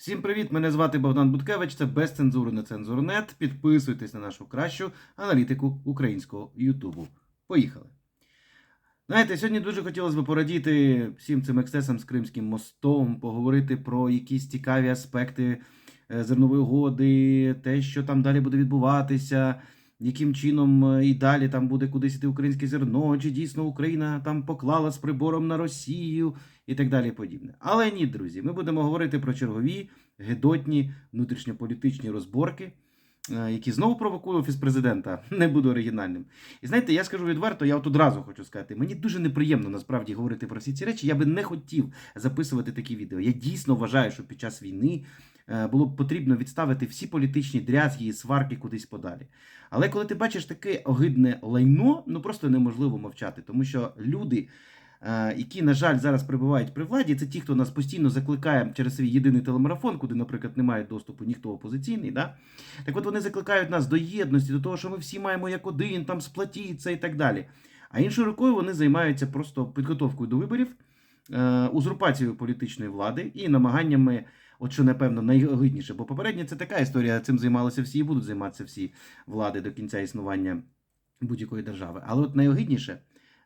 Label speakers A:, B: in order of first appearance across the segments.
A: Всім привіт! Мене звати Богдан Буткевич. Це без цензури на цензурнет. Підписуйтесь на нашу кращу аналітику українського Ютубу. Поїхали! Знаєте, сьогодні дуже хотілося б порадіти всім цим ексцесам з Кримським мостом, поговорити про якісь цікаві аспекти е, зернової угоди, те, що там далі буде відбуватися, яким чином е, і далі там буде кудись іти українське зерно, чи дійсно Україна там поклала з прибором на Росію і так далі. подібне. Але ні, друзі, ми будемо говорити про чергові гедотні внутрішньополітичні розборки. е, Які знову провокує офіс президента, не буду оригінальним. І знаєте, я скажу відверто, я от одразу хочу сказати, мені дуже неприємно насправді говорити про всі ці речі. Я би не хотів записувати такі відео. Я дійсно вважаю, що під час війни було б потрібно відставити всі політичні дрязги і сварки кудись подалі. Але коли ти бачиш таке огидне лайно, ну просто неможливо мовчати, тому що люди. е, Які, на жаль, зараз перебувають при владі, це ті, хто нас постійно закликає через свій єдиний телемарафон, куди, наприклад, немає доступу ніхто опозиційний. Да? Так от вони закликають нас до єдності, до того, що ми всі маємо як один, там сплатіться і так далі. А іншою рукою вони займаються просто підготовкою до виборів, е, узурпацією політичної влади і намаганнями, от що напевно найогидніше, бо попередня це така історія, цим займалися всі і будуть займатися всі влади до кінця існування будь-якої держави. Але от найогидніше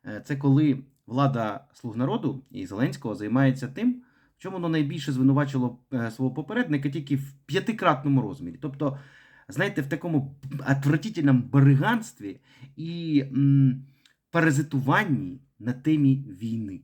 A: е, це коли влада слуг народу і Зеленського займається тим, в чому воно найбільше звинувачило е, свого попередника тільки в п'ятикратному розмірі. Тобто, знаєте, в такому отвратительному бариганстві і м, паразитуванні на темі війни.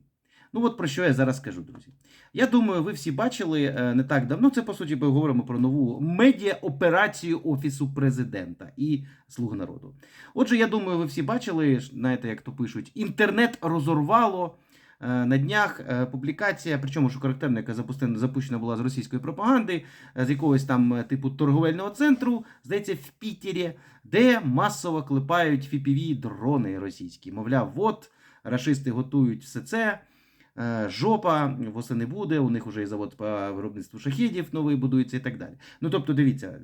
A: Ну, от про що я зараз скажу, друзі. Я думаю, ви всі бачили е, не так давно. Це по суті ми говоримо про нову медіа-операцію Офісу президента і Слуг народу. Отже, я думаю, ви всі бачили, знаєте, як то пишуть, інтернет розорвало. Е, На днях е, публікація, причому що характерна, яка запущена була з російської пропаганди, з якогось там типу торговельного центру, здається, в Пітері, де масово клепають fpv дрони російські. Мовляв, от рашисти готують все це. Е, Жопа, восени буде, у них вже і завод по виробництву шахідів новий будується і так далі. Ну тобто, дивіться,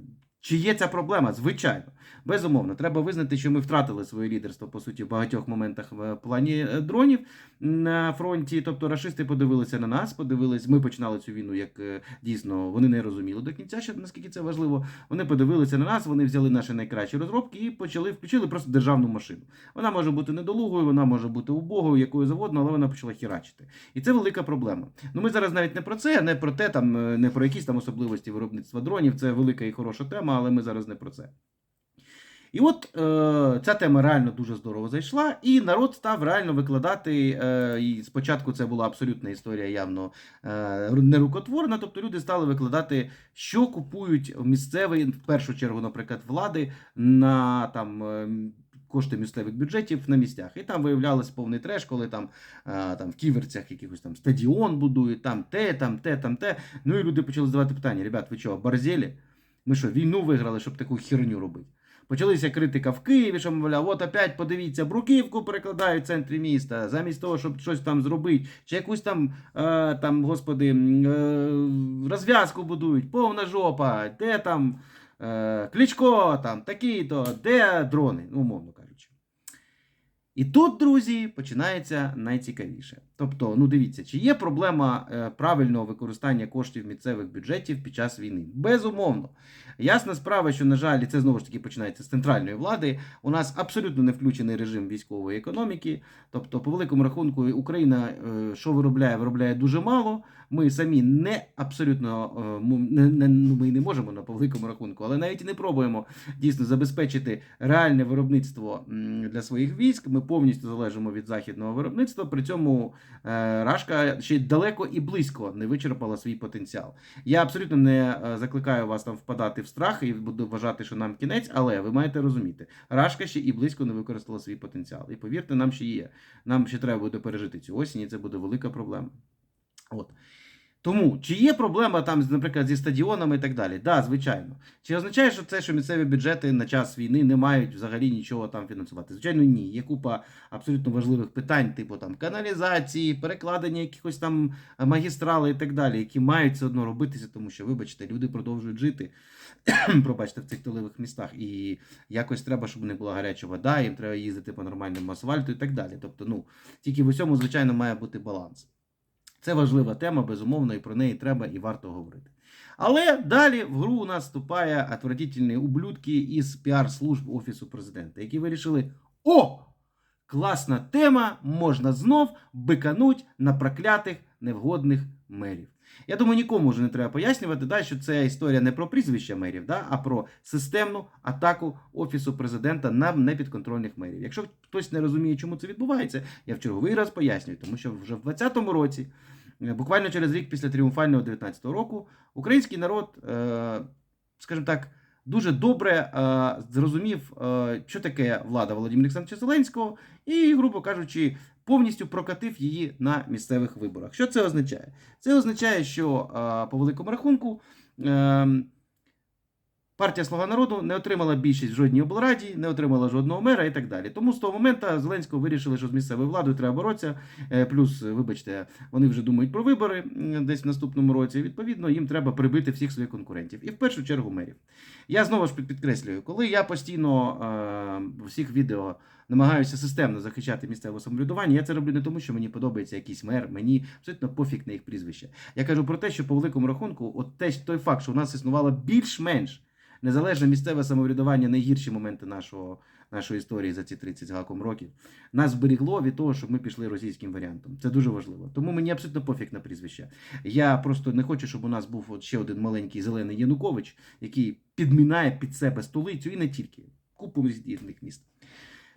A: чи є ця проблема? Звичайно. Безумовно, треба визнати, що ми втратили своє лідерство по суті в багатьох моментах в плані е, дронів на фронті. Тобто, рашисти подивилися на нас, подивились. Ми починали цю війну, як е, дійсно вони не розуміли до кінця, що наскільки це важливо. Вони подивилися на нас, вони взяли наші найкращі розробки і почали включили просто державну машину. Вона може бути недолугою, вона може бути убогою, якою завгодно, але вона почала хірачити. І це велика проблема. Ну ми зараз навіть не про це, не про те, там е, не про якісь там особливості виробництва дронів. Це велика і хороша тема, але ми зараз не про це. І от е, ця тема реально дуже здорово зайшла, і народ став реально викладати. Е, і спочатку це була абсолютна історія явно е, нерукотворна. Тобто люди стали викладати, що купують місцеві, в першу чергу, наприклад, влади на там. е, Кошти місцевих бюджетів на місцях. І там виявлялось повний треш, коли там, е, там в ківерцях якихось там стадіон будують, там те, там те, там те. Ну і люди почали задавати питання: ребят, ви що, борзелі? Ми що, війну виграли, щоб таку херню робити? Почалися критика в Києві, що мовляв, от опять подивіться, бруківку перекладають в центрі міста, замість того, щоб щось там зробити, чи якусь там, е, там господи, е, розв'язку будують, повна жопа, де там е, Кличко, там, такі-то, де дрони, умовно кажучи. І тут, друзі, починається найцікавіше. Тобто, ну дивіться, чи є проблема е, правильного використання коштів місцевих бюджетів під час війни? Безумовно. Ясна справа, що, на жаль, це знову ж таки починається з центральної влади. У нас абсолютно не включений режим військової економіки. Тобто, по великому рахунку, Україна е, що виробляє, виробляє дуже мало. Ми самі не абсолютно е, не, не, ну, ми не можемо на по великому рахунку, але навіть і не пробуємо дійсно забезпечити реальне виробництво для своїх військ. Ми повністю залежимо від західного виробництва. При цьому Рашка ще далеко і близько не вичерпала свій потенціал. Я абсолютно не е, закликаю вас там впадати в страх і буду вважати, що нам кінець, але ви маєте розуміти, Рашка ще і близько не використала свій потенціал. І повірте, нам ще є. Нам ще треба буде пережити цю осінь, і це буде велика проблема. От. Тому, чи є проблема там, наприклад, зі стадіонами і так далі? Да, звичайно. Чи означає, що це, що місцеві бюджети на час війни не мають взагалі нічого там фінансувати? Звичайно, ні. Є купа абсолютно важливих питань, типу там каналізації, перекладення якихось там магістрали і так далі, які мають все одно робитися, тому що, вибачте, люди продовжують жити, пробачте, в цих тилових містах. І якось треба, щоб них була гаряча вода, їм треба їздити по нормальному асфальту і так далі. Тобто, ну, тільки в усьому, звичайно, має бути баланс. Це важлива тема, безумовно, і про неї треба і варто говорити. Але далі в гру у нас вступає отвратительні ублюдки із піар-служб Офісу президента, які вирішили: о! Класна тема, можна знов бикануть на проклятих невгодних мерів. Я думаю, нікому вже не треба пояснювати, да, що це історія не про прізвища мерів, да, а про системну атаку Офісу президента на непідконтрольних мерів. Якщо хтось не розуміє, чому це відбувається, я в черговий раз пояснюю, тому що вже в 2020 році, е, буквально через рік після тріумфального 19-го року, український народ, е, скажімо так, дуже добре е, зрозумів, е, що таке влада Володимира Олександровича Зеленського, і, грубо кажучи, повністю прокатив її на місцевих виборах. Що це означає? Це означає, що е, по великому рахунку. Партія Слуга народу не отримала більшість в жодній облраді, не отримала жодного мера і так далі. Тому з того моменту Зеленського вирішили, що з місцевою владою треба боротися. Е, Плюс, вибачте, вони вже думають про вибори десь в наступному році. Відповідно, їм треба прибити всіх своїх конкурентів. І в першу чергу мерів. Я знову ж підкреслюю, коли я постійно е, в всіх відео намагаюся системно захищати місцеве самоврядування, я це роблю не тому, що мені подобається якийсь мер, мені абсолютно пофіг на їх прізвище. Я кажу про те, що по великому рахунку, от те, той факт, що у нас існувало більш-менш незалежне місцеве самоврядування, найгірші моменти нашого, нашої історії за ці 30 гаком років, нас зберігло від того, щоб ми пішли російським варіантом. Це дуже важливо. Тому мені абсолютно пофіг на прізвище. Я просто не хочу, щоб у нас був от ще один маленький зелений Янукович, який підмінає під себе столицю і не тільки купу різних міст.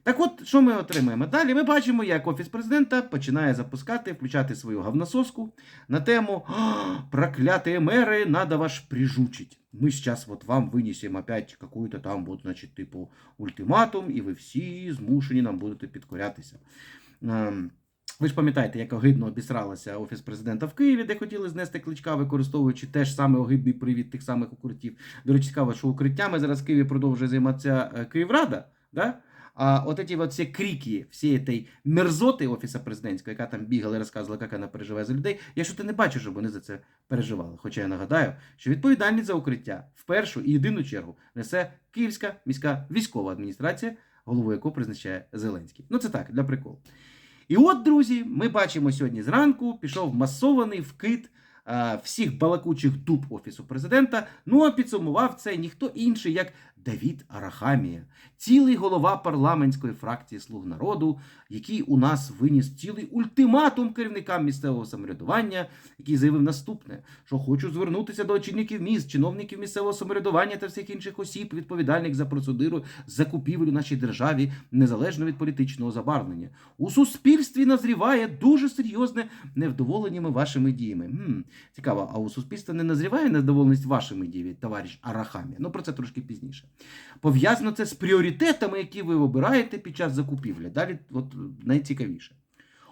A: Так от, що ми отримаємо? Далі ми бачимо, як Офіс президента починає запускати, включати свою говнососку на тему «А, «Проклятые мери, надо ваш прижучить. Мы сейчас вот вам вынесем опять какую-то там, вот, значить, типу, ультиматум, і ви всі змушені нам будете підкорятися. Ем, ви ж пам'ятаєте, як огидно обісралося Офіс президента в Києві, де хотіли знести кличка, використовуючи теж саме огидний привід тих самих укриттів. До речі, цікаво, що укриттями зараз в Києві продовжує займатися е, Київрада. Да? А от эти вот все крики всієї этой мерзоти Офіса президентського, яка там бігала і розказувала, як вона переживає за людей, я що ти не бачу, щоб вони за це переживали. Хоча я нагадаю, що відповідальність за укриття в першу і єдину чергу несе Київська міська військова адміністрація, голову якої призначає Зеленський. Ну це так, для приколу. І от, друзі, ми бачимо сьогодні зранку, пішов масований вкид всіх балакучих дуб Офісу президента. Ну а підсумував це ніхто інший, як Давід Арахамія, цілий голова парламентської фракції Слуг народу, який у нас виніс цілий ультиматум керівникам місцевого самоврядування, який заявив наступне: що хочу звернутися до очільників міст, чиновників місцевого самоврядування та всіх інших осіб, відповідальних за процедуру закупівель у нашій державі, незалежно від політичного забарвлення. У суспільстві назріває дуже серйозне невдоволеннями вашими діями. Хм, цікаво, а у суспільства не назріває невдоволеність вашими діями, товариш Арахамія? Ну про це трошки пізніше. Пов'язано це з пріоритетами, які ви обираєте під час закупівлі. Далі, от найцікавіше.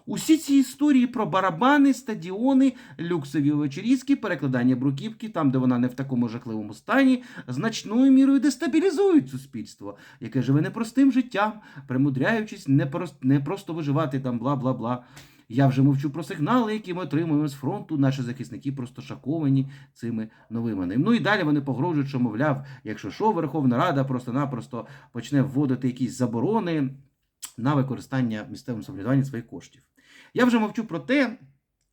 A: Усі ці історії про барабани, стадіони, люксові вечірізки, перекладання бруківки, там, де вона не в такому жахливому стані, значною мірою дестабілізують суспільство, яке живе непростим життям, примудряючись не, прос- не просто виживати там бла-бла-бла. Я вже мовчу про сигнали, які ми отримуємо з фронту. Наші захисники просто шоковані цими новинами. Ну і далі вони погрожують, що, мовляв, якщо що, Верховна Рада просто-напросто почне вводити якісь заборони на використання місцевим самоврядуванням своїх коштів. Я вже мовчу про те.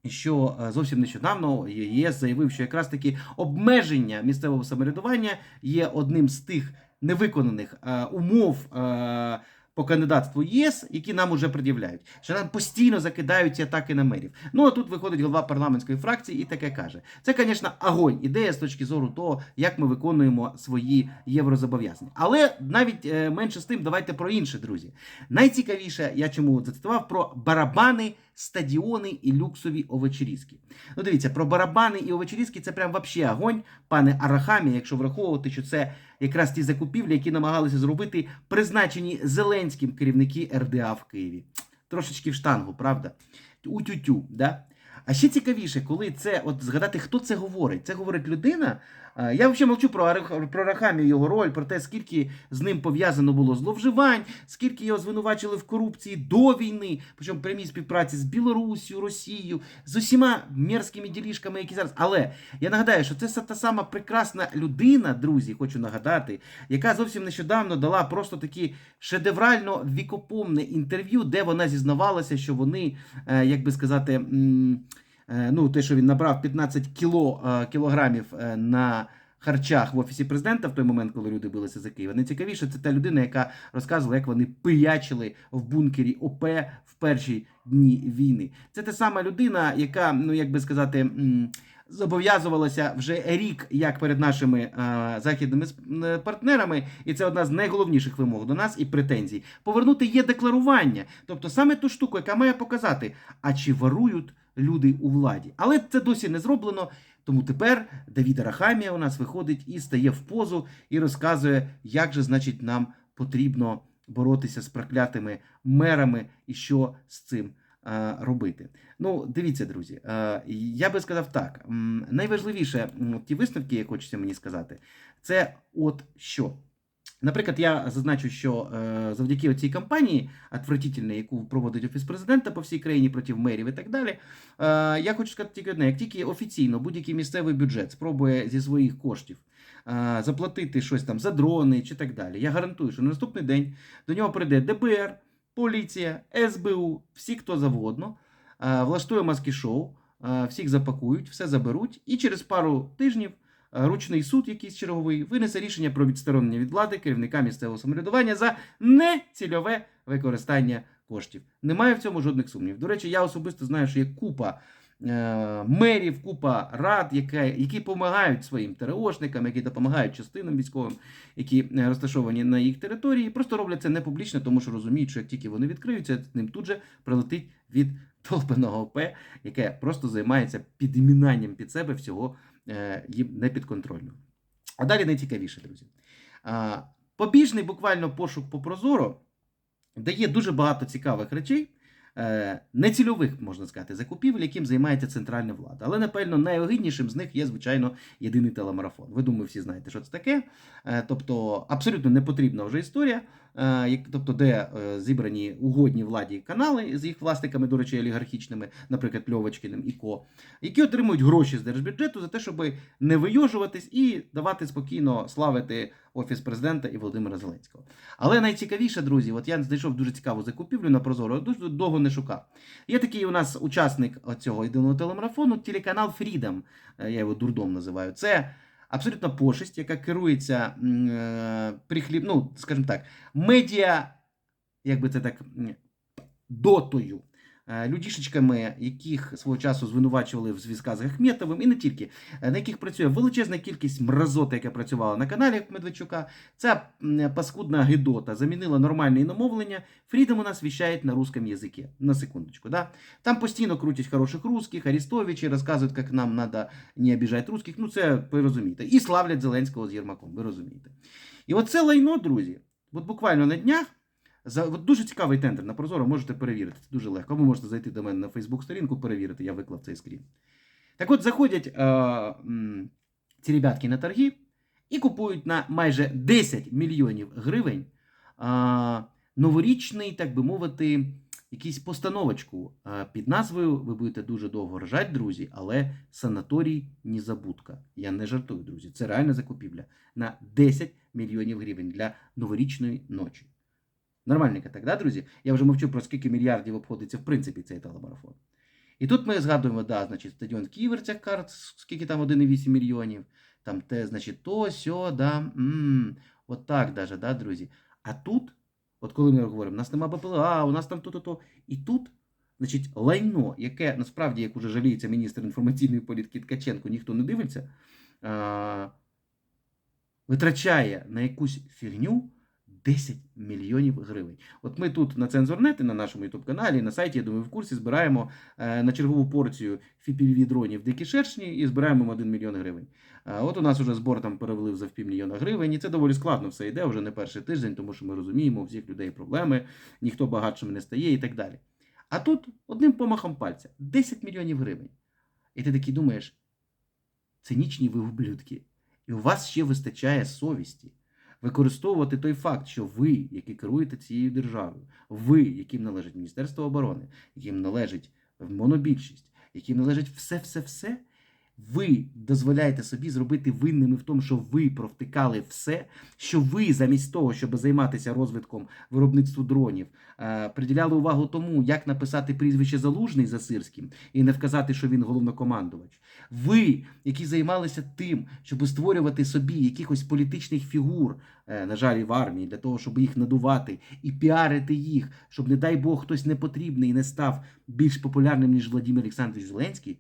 A: Що е, зовсім нещодавно ЄС заявив, що якраз таки обмеження місцевого самоврядування є одним з тих невиконаних е, умов е, по кандидатству ЄС, які нам уже пред'являють. Що нам постійно закидають ці атаки на мерів. Ну а тут виходить голова парламентської фракції і таке каже: це, звісно, огонь, ідея з точки зору того, як ми виконуємо свої єврозобов'язання. Але навіть е, менше з тим, давайте про інше, друзі. Найцікавіше, я чому зацитував про барабани, стадіони і люксові овечерізки. Ну, дивіться, про барабани і овечерізки це прям вообще огонь, пане Арахамі, якщо враховувати, що це якраз ті закупівлі, які намагалися зробити призначені Зеленським керівники РДА в Києві. Трошечки в штангу, правда? У-тю-тю, да? А ще цікавіше, коли це, от згадати, хто це говорить. Це говорить людина. А, Я взагалі мовчу про, про Рахамію, його роль, про те, скільки з ним пов'язано було зловживань, скільки його звинувачили в корупції до війни, причому прямій співпраці з Білоруссю, Росією, з усіма мерзкими ділішками, які зараз. Але я нагадаю, що це та сама прекрасна людина, друзі, хочу нагадати, яка зовсім нещодавно дала просто такі шедеврально вікопомне інтерв'ю, де вона зізнавалася, що вони, е, як би сказати, е, ну, те, що він набрав 15 кіло, е, кілограмів е, на харчах в офісі президента в той момент, коли люди билися за Київ. Найцікавіше це та людина, яка розказувала, як вони пиячили в бункері ОП в перші дні війни. Це та сама людина, яка, ну як би сказати. Зобов'язувалася вже рік, як перед нашими е, західними е, партнерами, і це одна з найголовніших вимог до нас і претензій. Повернути є декларування, тобто саме ту штуку, яка має показати, а чи варують люди у владі. Але це досі не зроблено. Тому тепер Давід Арахамія у нас виходить і стає в позу і розказує, як же, значить, нам потрібно боротися з проклятими мерами і що з цим е, робити. Ну, дивіться, друзі, е, я би сказав так: найважливіше, ті висновки, як хочеться мені сказати, це от що. Наприклад, я зазначу, що е, завдяки цій кампанії отвратительній, яку проводить офіс президента по всій країні проти мерів і так далі. Е, я хочу сказати тільки одне: як тільки офіційно будь-який місцевий бюджет спробує зі своїх коштів е, заплатити щось там за дрони чи так далі, я гарантую, що на наступний день до нього прийде ДБР, поліція, СБУ, всі хто завгодно, влаштує маски-шоу, е, всіх запакують, все заберуть, і через пару тижнів. Ручний суд, якийсь черговий, винесе рішення про відсторонення від влади керівника місцевого самоврядування за нецільове використання коштів. Немає в цьому жодних сумнівів. До речі, я особисто знаю, що є купа е, мерів, купа рад, які, які допомагають своїм ТРОшникам, які допомагають частинам військовим, які е, розташовані на їх території, просто роблять це не публічно, тому що розуміють, що як тільки вони відкриються, ним тут же прилетить від толпеного ОП, яке просто займається підмінанням під себе всього е, їм непідконтрольного. А далі найцікавіше, друзі. Побіжний буквально пошук по Прозоро дає дуже багато цікавих речей, е, нецільових, можна сказати, закупівель, яким займається центральна влада. Але, напевно, найогиднішим з них є, звичайно, єдиний телемарафон. Ви думаю, всі знаєте, що це таке. Е, Тобто, абсолютно непотрібна вже історія, тобто, де е, зібрані угодні владі канали з їх власниками, до речі, олігархічними, наприклад, Льовочкиним і Ко, які отримують гроші з держбюджету за те, щоб не вийожуватись і давати спокійно славити офіс президента і Володимира Зеленського. Але найцікавіше, друзі, от я знайшов дуже цікаву закупівлю на Прозоро, дуже довго не шукав. Є такий у нас учасник цього єдиного телемарафону, телеканал Freedom, е, я його дурдом називаю. Це абсолютно пошесть, яка керується е, прихліб, ну, скажімо так, медіа, як би це так, дотою. Е, Людішечками, яких свого часу звинувачували в зв'язках з Ахметовим, і не тільки, е, на яких працює величезна кількість мразоти, яка працювала на каналі Медведчука. Ця паскудна гидота замінила нормальне іномовлення. Фрідом у нас віщає на русском язике. На секундочку, да? Там постійно крутять хороших русських, Арестовичі, розказують, як нам треба не обіжати русських. Ну, це ви розумієте. І славлять Зеленського з Єрмаком, ви розумієте. І оце лайно, друзі, от буквально на днях. За от дуже цікавий тендер на Прозоро, можете перевірити. Це дуже легко. Ви можете зайти до мене на Фейсбук-сторінку, перевірити, я виклав цей скрін. Так от заходять е, ці ребятки на торги і купують на майже 10 мільйонів гривень е, новорічний, так би мовити, якийсь постановочку е, під назвою. Ви будете дуже довго ржати, друзі, але санаторій Незабудка. Я не жартую, друзі. Це реальна закупівля на 10 мільйонів гривень для новорічної ночі. Нормальненько так, да, друзі? Я вже мовчу про скільки мільярдів обходиться в принципі цей телемарафон. І тут ми згадуємо, да, значить, стадіон Ківерцях, карт, скільки там 1,8 мільйонів, там те, значить, то, сьо, да, м, от так даже, да, друзі. А тут, от коли ми говоримо, у нас нема БПЛА, у нас там то-то-то, і тут, значить, лайно, яке насправді, як уже жаліється міністр інформаційної політики Ткаченко, ніхто не дивиться, а, витрачає на якусь фігню 10 мільйонів гривень. От ми тут на Цензорнеті, на нашому youtube каналі на сайті, я думаю, в курсі збираємо е, на чергову порцію фіпільві дронів дикі шершні і збираємо 1 мільйон гривень. Е, от у нас уже збор там перевалив за півмільйона гривень, і це доволі складно все йде вже не перший тиждень, тому що ми розуміємо, у всіх людей проблеми, ніхто багатшим не стає і так далі. А тут одним помахом пальця 10 мільйонів гривень. І ти такий думаєш, цинічні ви ублюдки. І у вас ще вистачає совісті використовувати той факт, що ви, які керуєте цією державою, ви, яким належить Міністерство оборони, яким належить монобільшість, яким належить все-все-все, ви дозволяєте собі зробити винними в тому, що ви провтикали все, що ви замість того, щоб займатися розвитком виробництва дронів, е, приділяли увагу тому, як написати прізвище Залужний за Сирським і не вказати, що він головнокомандувач. Ви, які займалися тим, щоб створювати собі якихось політичних фігур, е, на жаль, в армії, для того, щоб їх надувати і піарити їх, щоб, не дай Бог, хтось непотрібний не став більш популярним, ніж Владимир Олександрович Зеленський.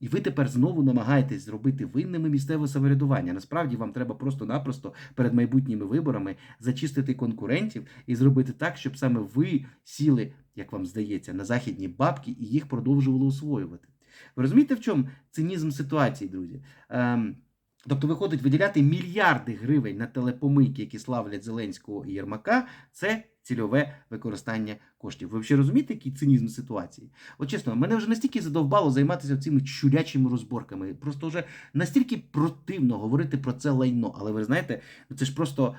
A: І ви тепер знову намагаєтесь зробити винними місцеве самоврядування. Насправді вам треба просто-напросто перед майбутніми виборами зачистити конкурентів і зробити так, щоб саме ви сіли, як вам здається, на західні бабки і їх продовжували освоювати. Ви розумієте, в чому цинізм ситуації, друзі? Ем, тобто, виходить, виділяти мільярди гривень на телепомийки, які славлять Зеленського і Єрмака, це цільове використання коштів. Ви взагалі розумієте, який цинізм ситуації? От чесно, мене вже настільки задовбало займатися цими чурячими розборками. Просто вже настільки противно говорити про це лайно. Але ви знаєте, ну це ж просто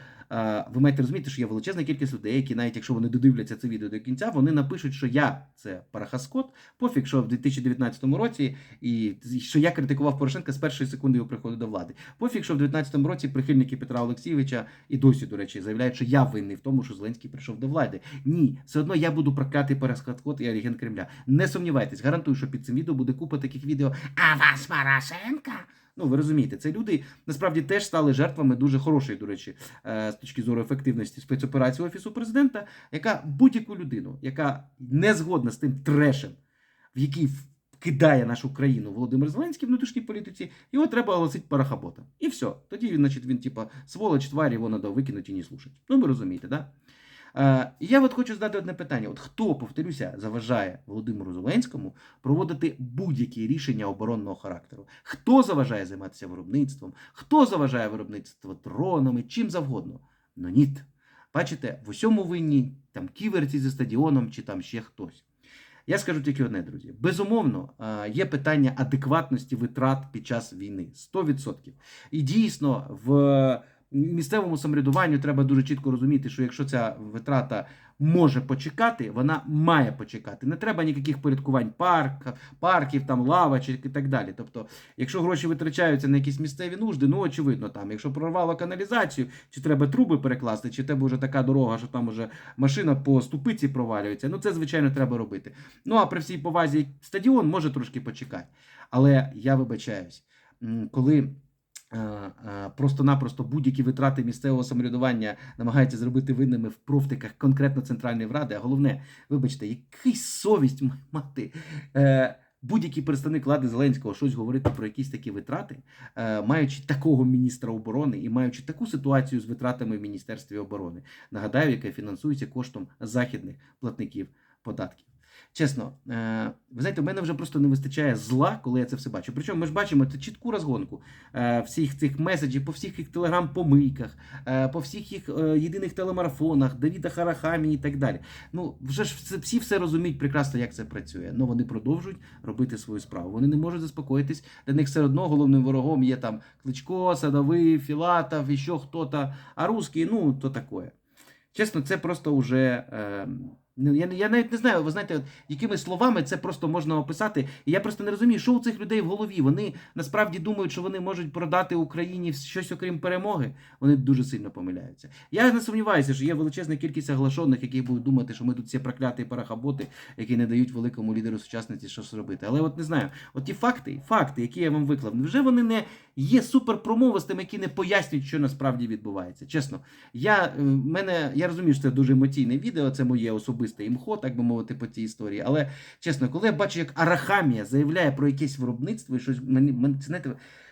A: ви маєте розуміти, що є величезна кількість людей, які навіть якщо вони додивляться це відео до кінця, вони напишуть, що я це парахаскот, пофіг, що в 2019 році, і що я критикував Порошенка з першої секунди його приходу до влади. Пофіг, що в 2019 році прихильники Петра Олексійовича і досі, до речі, заявляють, що я винний в тому, що Зеленський прийшов до влади. Ні, все одно я буду проклятий парахаскот і агент Кремля. Не сумнівайтесь, гарантую, що під цим відео буде купа таких відео. А вас Порошенка? Ну, ви розумієте, це люди насправді теж стали жертвами дуже хорошої, до речі, е, з точки зору ефективності спецоперації Офісу президента, яка будь-яку людину, яка не згодна з тим трешем, в який кидає нашу країну Володимир Зеленський в внутрішній політиці, його треба оголосити парахаботом. І все. Тоді він, значить, він, типа, сволоч, тварь, його треба викинути і не слушати. Ну, ви розумієте, да? Е, я от хочу задати одне питання: от хто, повторюся, заважає Володимиру Зеленському проводити будь-які рішення оборонного характеру? Хто заважає займатися виробництвом? Хто заважає виробництво дронами, чим завгодно? Ну ніт. Бачите, в усьому винні там ківерці зі стадіоном чи там ще хтось. Я скажу тільки одне, друзі. Безумовно, е, є питання адекватності витрат під час війни 100%. І дійсно, в місцевому самоврядуванню треба дуже чітко розуміти, що якщо ця витрата може почекати, вона має почекати. Не треба ніяких порядкувань парк, парків, там лавочок і так далі. Тобто, якщо гроші витрачаються на якісь місцеві нужди, ну очевидно, там, якщо прорвало каналізацію, чи треба труби перекласти, чи тебе вже така дорога, що там уже машина по ступиці провалюється. Ну це звичайно треба робити. Ну а при всій повазі стадіон може трошки почекати. Але я вибачаюсь, коли. Е, е, Просто-напросто будь-які витрати місцевого самоврядування намагаються зробити винними в профтиках конкретно Центральної Ради. А головне, вибачте, який совість мати е, будь-який представник влади Зеленського щось говорити про якісь такі витрати, маючи такого міністра оборони і маючи таку ситуацію з витратами в Міністерстві оборони. Нагадаю, яке фінансується коштом західних платників податків. Чесно, е, ви знаєте, в мене вже просто не вистачає зла, коли я це все бачу. Причому ми ж бачимо це чітку розгонку е, всіх цих меседжів, по всіх їх телеграм-помийках, е, по всіх їх єдиних телемарафонах, Давіда Харахамі і так далі. Ну, вже ж всі все розуміють прекрасно, як це працює. Ну вони продовжують робити свою справу. Вони не можуть заспокоїтись. Для них все одно головним ворогом є там Кличко, Садовий, Філатов, і що хто-то, а русський, ну, то таке. Чесно, це просто вже. Е, ну, я, я навіть не знаю, ви знаєте, от якими словами це просто можна описати. І я просто не розумію, що у цих людей в голові. Вони насправді думають, що вони можуть продати Україні щось окрім перемоги. Вони дуже сильно помиляються. Я не сумніваюся, що є величезна кількість оглашених, які будуть думати, що ми тут всі прокляті парахаботи, які не дають великому лідеру сучасниці щось робити. Але от не знаю, от ті факти, факти, які я вам виклав, невже вони не є суперпромовистими, які не пояснюють, що насправді відбувається. Чесно, я, е, мене, я розумію, що це дуже емоційне відео, це моє особисте імхо, так би мовити, по цій історії. Але чесно, коли я бачу, як Арахамія заявляє про якесь виробництво і щось мені, мені знаєте,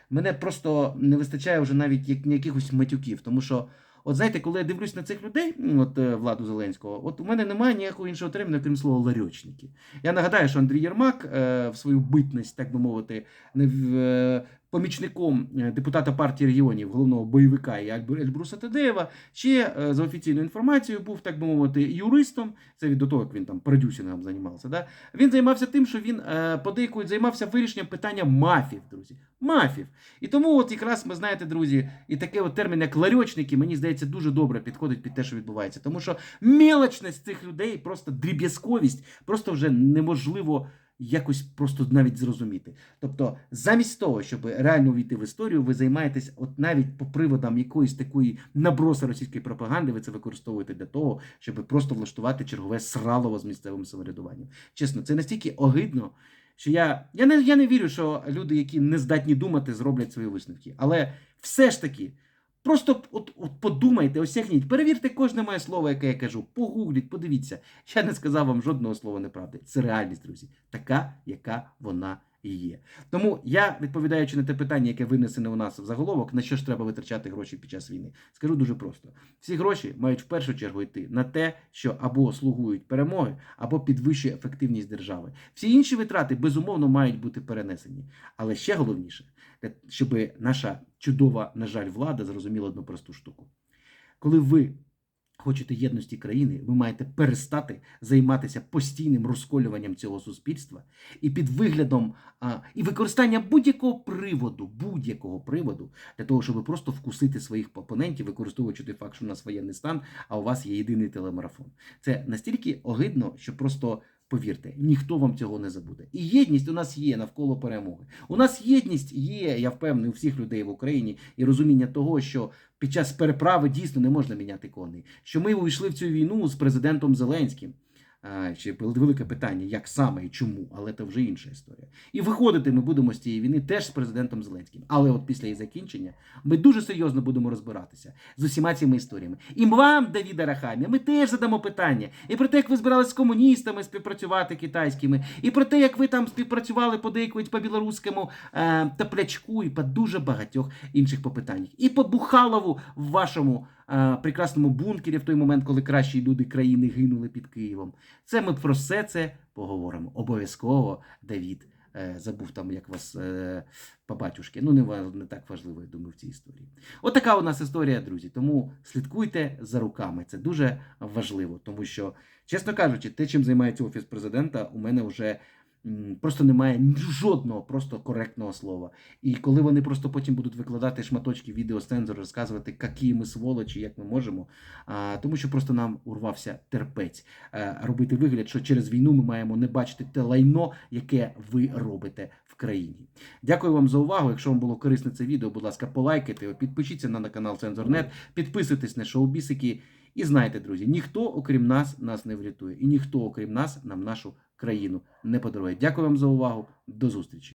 A: мене просто не вистачає вже навіть як, якихось матюків, тому що. От знаєте, коли я дивлюсь на цих людей, от е, владу Зеленського, от у мене немає ніякого іншого терміну, крім слова ларьочники. Я нагадаю, що Андрій Єрмак е, в свою битність, так би мовити, не в, е, помічником е, депутата партії регіонів, головного бойовика Ельбруса Тадеєва, ще е, за офіційною інформацією був, так би мовити, юристом. Це від до того, як він там продюсингом займався. Да? Він займався тим, що він е, подейкують займався вирішенням питання мафів, друзі. Мафів. І тому, от якраз ми знаєте, друзі, і такий от термін, як ларьочники, мені здається, дуже добре підходить під те, що відбувається. Тому що мелочність цих людей, просто дріб'язковість, просто вже неможливо якось просто навіть зрозуміти. Тобто, замість того, щоб реально увійти в історію, ви займаєтесь, от навіть по приводам якоїсь такої наброси російської пропаганди, ви це використовуєте для того, щоб просто влаштувати чергове сралово з місцевим самоврядуванням. Чесно, це настільки огидно. Що я, я, не, я не вірю, що люди, які не здатні думати, зроблять свої висновки. Але все ж таки, просто от, от подумайте, осягніть, перевірте кожне моє слово, яке я кажу, погугліть, подивіться. Я не сказав вам жодного слова неправди. Це реальність, друзі, така, яка вона є. Тому я, відповідаючи на те питання, яке винесене у нас в заголовок, на що ж треба витрачати гроші під час війни, скажу дуже просто: всі гроші мають в першу чергу йти на те, що або слугують перемоги, або підвищує ефективність держави. Всі інші витрати безумовно мають бути перенесені. Але ще головніше, щоб наша чудова, на жаль, влада зрозуміла одну просту штуку. Коли ви хочете єдності країни, ви маєте перестати займатися постійним розколюванням цього суспільства і під виглядом а, і використання будь-якого приводу, будь-якого приводу для того, щоб просто вкусити своїх опонентів, використовуючи той факт, що у нас воєнний стан, а у вас є єдиний телемарафон. Це настільки огидно, що просто. Повірте, ніхто вам цього не забуде. І єдність у нас є навколо перемоги. У нас єдність є, я впевнений, у всіх людей в Україні і розуміння того, що під час переправи дійсно не можна міняти коней. Що ми увійшли в цю війну з президентом Зеленським. Ще велике питання, як саме і чому, але це вже інша історія. І виходити ми будемо з цієї війни теж з президентом Зеленським. Але от після її закінчення ми дуже серйозно будемо розбиратися з усіма цими історіями. І вам, Давіда Рахамія, ми теж задамо питання. І про те, як ви збиралися з комуністами співпрацювати китайськими, і про те, як ви там співпрацювали подейкують по білоруському е, таплячку, і по дуже багатьох інших попитаннях. І по Бухалову в вашому прекрасному бункері в той момент, коли кращі люди країни гинули під Києвом. Це ми про все це поговоримо. Обов'язково, Давід. Е, забув там, як вас е, по батюшки. Ну, не, не так важливо, я думаю, в цій історії. От така у нас історія, друзі. Тому слідкуйте за руками. Це дуже важливо, тому що, чесно кажучи, те, чим займається офіс президента, у мене вже просто немає жодного просто коректного слова. І коли вони просто потім будуть викладати шматочки відео з розказувати, які ми сволочі, як ми можемо, а, тому що просто нам урвався терпець е, робити вигляд, що через війну ми маємо не бачити те лайно, яке ви робите в країні. Дякую вам за увагу. Якщо вам було корисне це відео, будь ласка, полайкайте, його, підпишіться на, на канал Цензорнет, підписуйтесь на шоу-бісики. І знайте, друзі, ніхто, окрім нас, нас не врятує. І ніхто, окрім нас, нам нашу країну не подарує. Дякую вам за увагу. До зустрічі.